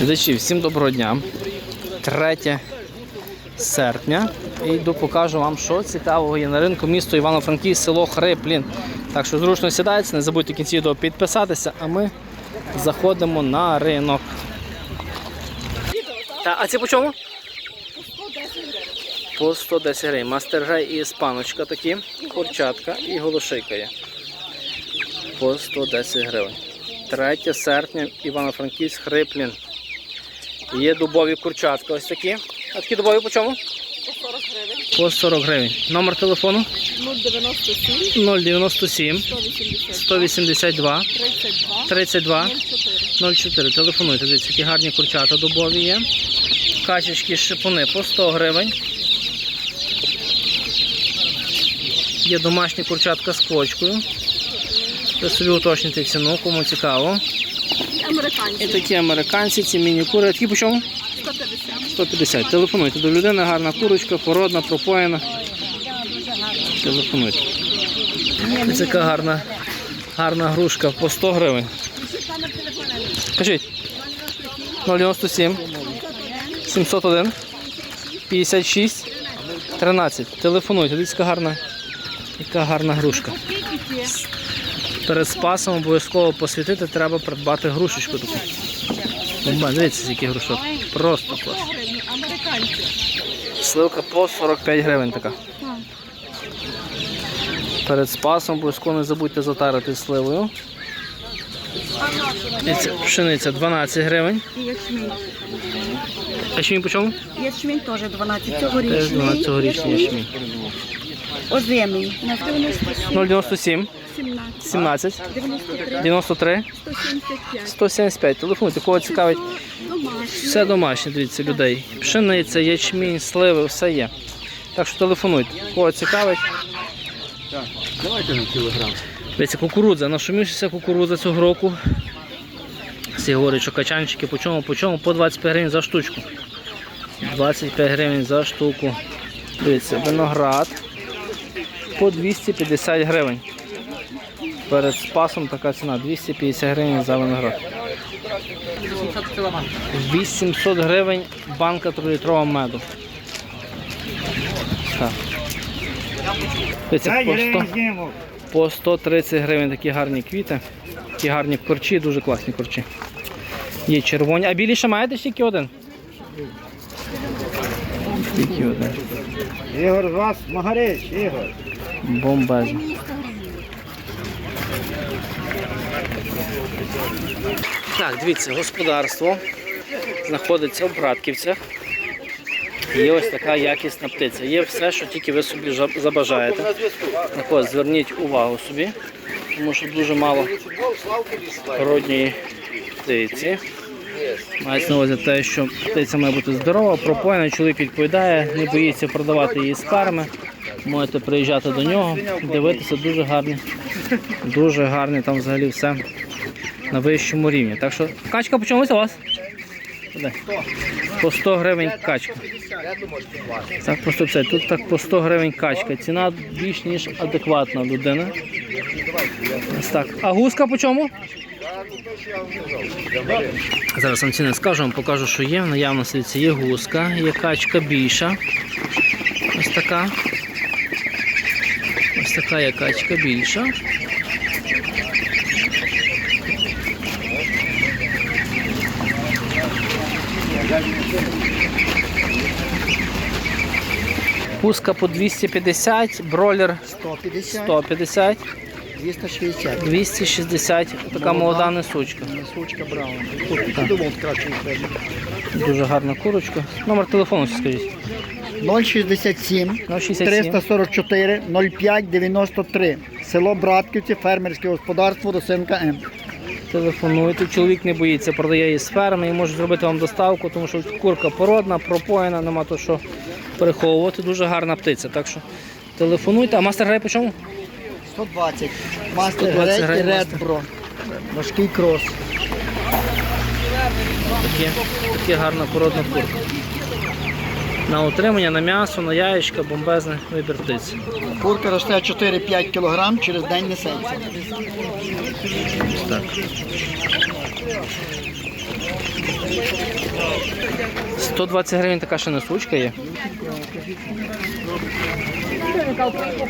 Глядачі, всім доброго дня. 3 серпня. І йду покажу вам, що цікавого є на ринку місто Івано-Франківськ, село Хриплін. Так що зручно сідайте, не забудьте в кінці відео підписатися, а ми заходимо на ринок. Та, а це по чому? По 110 гривень. Мастергрей і іспаночка такі, курчатка і голошийка є. По 110 гривень. 3 серпня Івано-Франківськ Хриплін. Є дубові курчатка ось такі. А такі дубові по чому? По 40 гривень. По 40 гривень. Номер телефону 097 097 180 182 32 32 04. 04. Телефонуйте, дивіться, які гарні курчата дубові є. Качечки шипуни по 100 гривень. Є домашні курчатка з кочкою. Ви собі уточните ціну, кому цікаво. І такі американці, ці міні-кури. Такі по чому? 150. 150. Телефонуйте до людини, гарна курочка, породна, пропоєна. Телефонуйте. Ось така гарна, гарна грушка по 100 гривень. Кажіть. 097 701 56 13. Телефонуйте. Дивіться, яка гарна, яка гарна грушка. Перед спасом обов'язково посвітити, треба придбати грушечку таку. Бомба, Дивіться, які грушок. Просто клас. Сливка по 45 гривень така. Перед спасом обов'язково не забудьте затарити сливою. Дивіться, Пшениця 12 гривень. Ячмінь. По чому? Ячмінь теж 12. Теж 12 цьогорічний ячмінь. Озимий. 097 17. 17 93. 93 175. 175. Телефонуйте, кого цікавить. Все домашнє, дивіться, людей. Пшениця, ячмінь, сливи, все є. Так що телефонуйте. Кого цікавить. Давайте на кілограм. Дивіться, кукурудза, нашумівшися кукурудза цього року. Всі говорять, що качанчики по чому, по чому? По 25 гривень за штучку. 25 гривень за штуку. Дивіться, виноград по 250 гривень. Перед спасом така ціна 250 гривень за виноград. 800 гривень банка 3-літрового меду. Так. Дивіться, по 100 по 130 гривень такі гарні квіти. Такі гарні корчі, дуже класні корчі. Є червоні. А білі ще маєте ще тільки один? Тільки один. Ігор, вас Магарич, Ігор. Бомбезно. Так, дивіться, господарство знаходиться в Братківцях. Є ось така якісна птиця. Є все, що тільки ви собі забажаєте. Так ось, зверніть увагу собі, тому що дуже мало родньої птиці. Мається на увазі те, що птиця має бути здорова, пропоєна, чоловік відповідає, не боїться продавати її з ферми. Можете приїжджати до нього, дивитися дуже гарні. Дуже гарні там взагалі все на вищому рівні. Так що качка по чомусь у вас? По 100 гривень качка. Так, просто все. Тут так по 100 гривень качка. Ціна більш ніж адекватна людина. Так. А гуска по чому? Зараз вам ціни скажу, вам покажу, що є. В наявності є гуска, є качка більша. Ось така. Ось така є качка більша. Гуска по 250, бролер 150, 150, 260. 260. Така молода несучка. Сучка Браун. Тут думав краще. Дуже гарна курочка. Номер телефону скажіть. 067 067 344 05 93. Село Братківці, фермерське господарство до Синка М. Телефонуйте. Чоловік не боїться, продає її з ферми і може зробити вам доставку, тому що курка породна, пропоєна, нема то що переховувати. Дуже гарна птиця. Так що телефонуйте. А мастер грає по чому? 120. Мастер 120 Грей і грей. Важкий крос. Таке, таке гарна породна курка. На утримання, на м'ясо, на яєчка, бомбезний вибір птиці. Курка росте 4-5 кг, через день несеться. Так. Сто двадцять гривень така ще несучка є.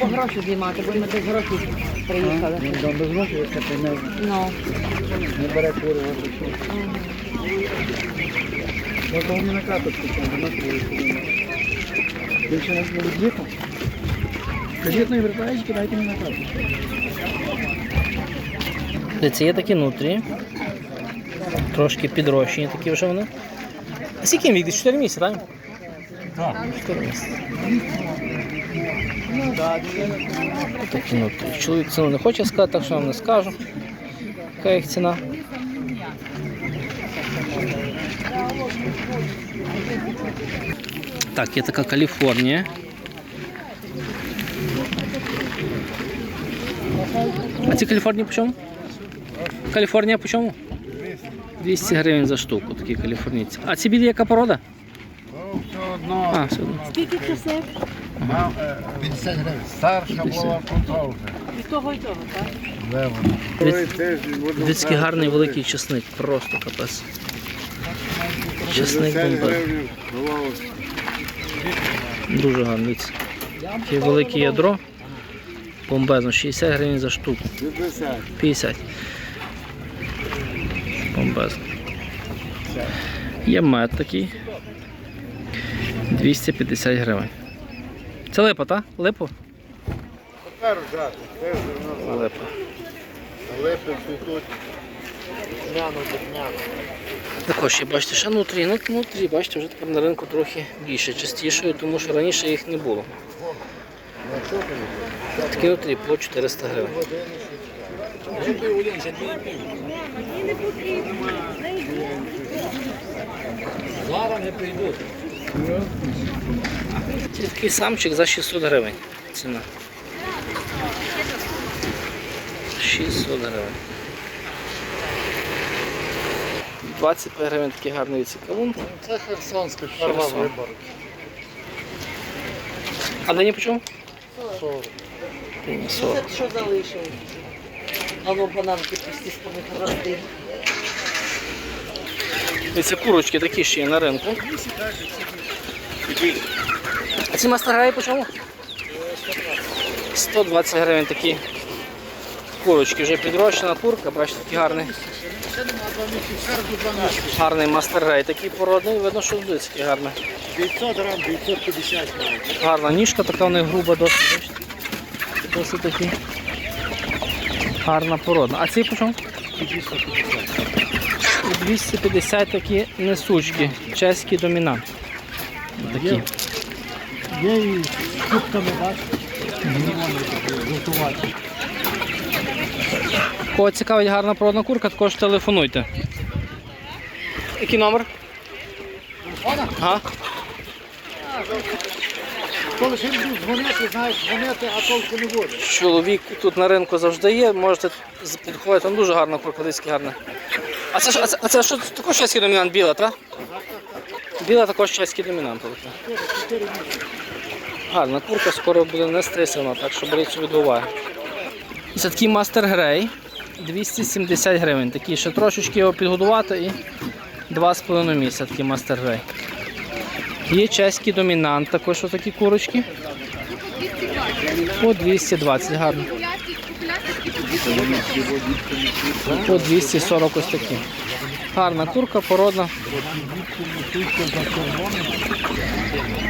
По гроші знімати, бо ми без грошей приїхали. Ну, без не, Ну, не бере курва. Я того не на карточку, чому на курва. Більше не буде діти. Кредитної вертаєчки дайте мені на карточку. Дивіться, є такі нутрі. Трошки підрощені такі вже вони. А скільки їм вік? Десь 4 місяці, так? Так. 4 місяці. Такі нутрі. Чоловік ціну не хоче сказати, так що я вам не скажу. Яка їх ціна? Так, є така Каліфорнія. А ці Каліфорнії по чому? Каліфорнія по чому? 200 гривень за штуку, такі каліфорнійці. А ці білі яка порода? Все одно А, все одно. Скільки часів? мав, е, 50 гривень. старша була потовжа. і того, і того, так? Дивіться, гарний великий чесник, просто капець. Чесник бомбер. Дуже дивіться. Таке велике ядро. Бомбезно, 60 гривень за штуку. 50. Бомбезно. Є мед такий. 250 гривень. Це липа, так? Липо? Липа. Липи цвітуть. Також бачите, ще нутрі. Ну, нутрі, бачите, вже тепер на ринку трохи більше, частіше, тому що раніше їх не було. Такі нутрі по 400 гривень. Це Такий самчик за 600 гривень. Ціна. 600 гривень. 25 гривень такий гарний цікавун. Це херсонська ферма Херсон. вибор. А де ні по чому? 40. 40. Це що залишилось? Воно бананки пусті з рости. Ці курочки такі ще є на ринку. А ці мастер по чому? 120 гривень такі курочки. Вже підрощена курка, бачите, такий гарний. Гарний мастер такий породний, видно, що досить гарний. 500 грам, 550 грам. Гарна ніжка, така в них груба досить. бачите. Досить такі. Гарна породна. А ці по чому? 250 такі несучки, чеські домінант. Такі. Є і кубками, так? Готувати. Кого цікавить гарна породна курка, також телефонуйте. Який номер? Ага. Коли ще дзвонити, знаєш, дзвонити, а толку не буде. Чоловік тут на ринку завжди є, можете підходити, там дуже гарна курка, десь гарна. А це, а це, а це що, також чеський домінант біла, так? Біла також чеський домінант. Гарна курка, скоро буде нестися вона, так що беріть собі до уваги. Це такий мастер грей, 270 гривень. Такий ще трошечки його підгодувати і 2,5 місяця такий мастер грей. Є чеський домінант, також отакі курочки. По 220, гарно. По 240 ось такі. Гарна курка, породна.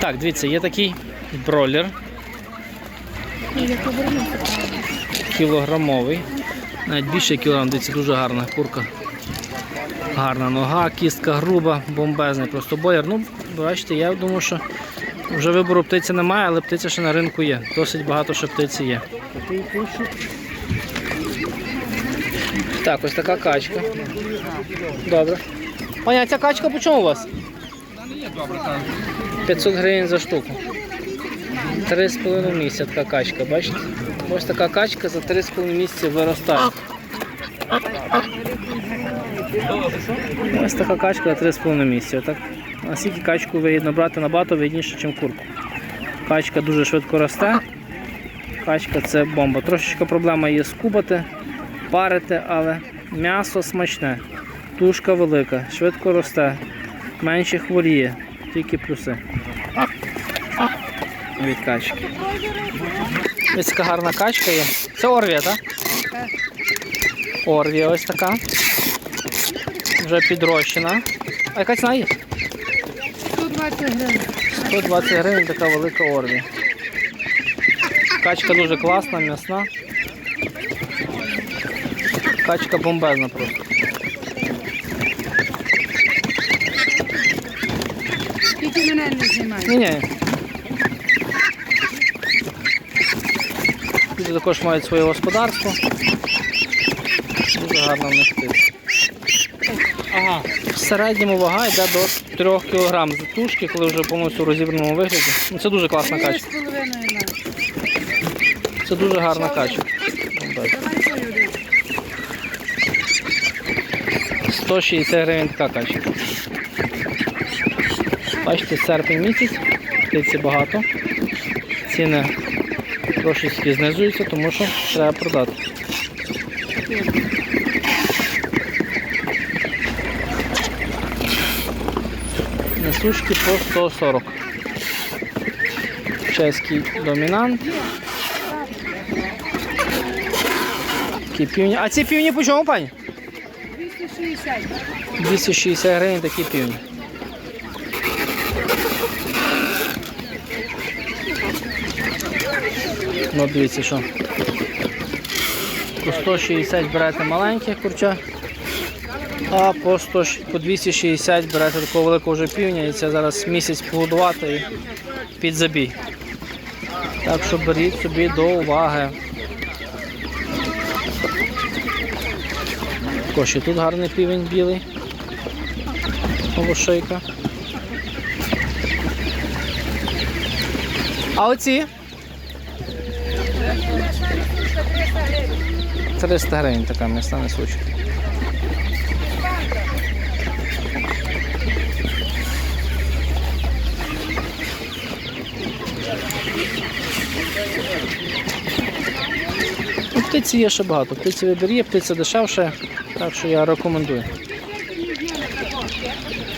Так, дивіться, є такий бройлер. Кілограмовий. Навіть більше кілограм, дивіться, дуже гарна курка. Гарна нога, кістка груба, бомбезний просто бояр. Ну, бачите, я думаю, що вже вибору птиці немає, але птиця ще на ринку є. Досить багато ще птиці є. Так, ось така качка. Добре. Пані, ця качка по чому у вас? 500 гривень за штуку. 3,5 місяця така качка, бачите? Ось така качка за 3,5 місяці виростає. Ось така качка за 3,5 місяця. Так? А скільки качку вигідно брати набагато вигідніше, ніж курку. Качка дуже швидко росте. Качка це бомба. Трошечка проблема є скубати, парити, але м'ясо смачне. Тушка велика, швидко росте, менше хворіє, тільки плюси. Від качки. Ось така гарна качка є. Це орвія, так? Орвія ось така. Вже підрощена. А яка ціна є? 120 гривень. 120 гривень така велика орвія. Качка дуже класна, м'ясна. Качка бомбезна просто. Тільки мене не знімай. Ні, ні. Люди також мають своє господарство. Дуже гарно в них. Ага. В середньому вага йде до 3 кг з тушки, коли вже повністю розібраному вигляді. Ну, Це дуже класна качка. Це дуже гарна качка. Бомбезна. Давай свою один. 160 гривень така качка. Бачите, серпень місяць, птиці багато. Ціни трошечки знизуються, тому що треба продати. Несушки по 140. Чеський домінант. Такі півні. А ці півні по чому, пані? 260. 260 гривень такі півні. Ну, дивіться, що. По 160 берете маленьке курча, а по, 100, по 260 берете такого великого вже півня і це зараз місяць погодувати і під забій. Так що беріть собі до уваги. Також і тут гарний півень білий. Волошейка. А оці? 300 гривень така м'ясна несучка. Ну, птиці є ще багато. Птиці вибір птиця дешевше, так що я рекомендую.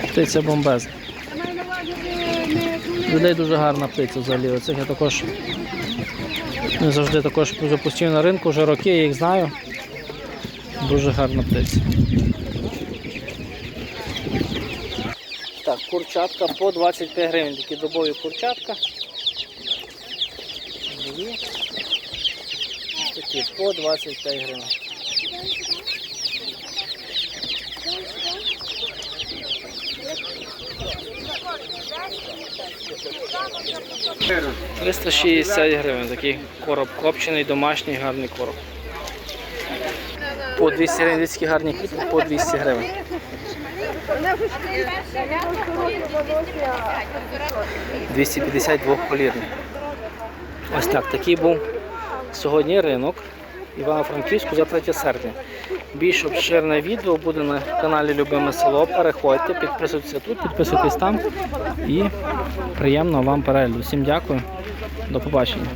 Птиця бомбезна. Людей дуже гарна птиця взагалі. Оцих я також не завжди також запустив на ринку, вже роки я їх знаю. Дуже гарна птиця. Так, курчатка по 25 гривень. Такі добові курчатка. Такі по 25 гривень. – 360 гривень. Такий короб копчений, домашній, гарний короб. По 200 гривень, дитські гарні квіти, по 200 гривень. – 252 полірний. Ось так, такий був сьогодні ринок Івано-Франківську за 3 серпня. Більш обширне відео буде на каналі Любиме село. Переходьте, підписуйтесь тут, підписуйтесь там і приємного вам перегляду. Всім дякую, до побачення.